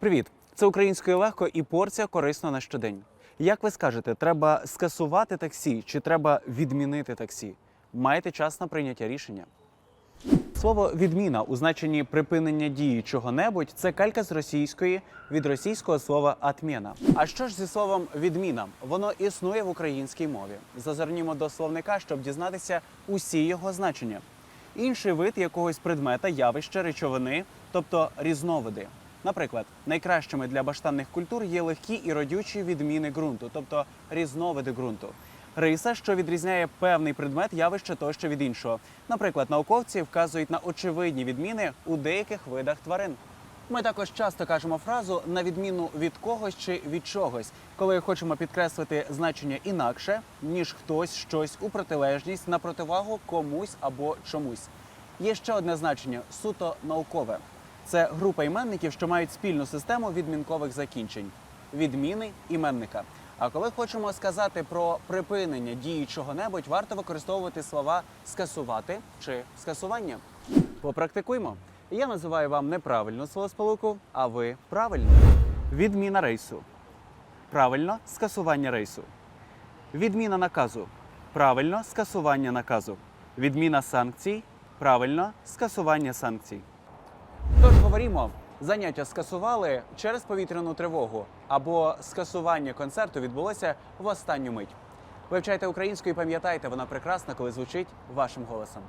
Привіт! Це українською легко і порція корисно на щодень. Як ви скажете, треба скасувати таксі чи треба відмінити таксі? Маєте час на прийняття рішення. Слово відміна у значенні припинення дії чого-небудь це калька з російської від російського слова атмєна. А що ж зі словом відміна? Воно існує в українській мові. Зазирнімо до словника, щоб дізнатися усі його значення. Інший вид якогось предмета, явища, речовини, тобто різновиди. Наприклад, найкращими для баштанних культур є легкі і родючі відміни ґрунту, тобто різновиди ґрунту. Риса, що відрізняє певний предмет явище тощо від іншого. Наприклад, науковці вказують на очевидні відміни у деяких видах тварин. Ми також часто кажемо фразу на відміну від когось чи від чогось, коли хочемо підкреслити значення інакше, ніж хтось щось у протилежність на противагу комусь або чомусь. Є ще одне значення суто наукове. Це група іменників, що мають спільну систему відмінкових закінчень відміни іменника. А коли хочемо сказати про припинення дії чого-небудь, варто використовувати слова скасувати чи скасування. Попрактикуймо. Я називаю вам неправильну словосполуку, а ви правильно. Відміна рейсу. Правильно скасування рейсу. Відміна наказу. Правильно скасування наказу. Відміна санкцій. Правильно скасування санкцій. Тож говоримо, заняття скасували через повітряну тривогу або скасування концерту відбулося в останню мить. Вивчайте українську і пам'ятайте, вона прекрасна, коли звучить вашим голосом.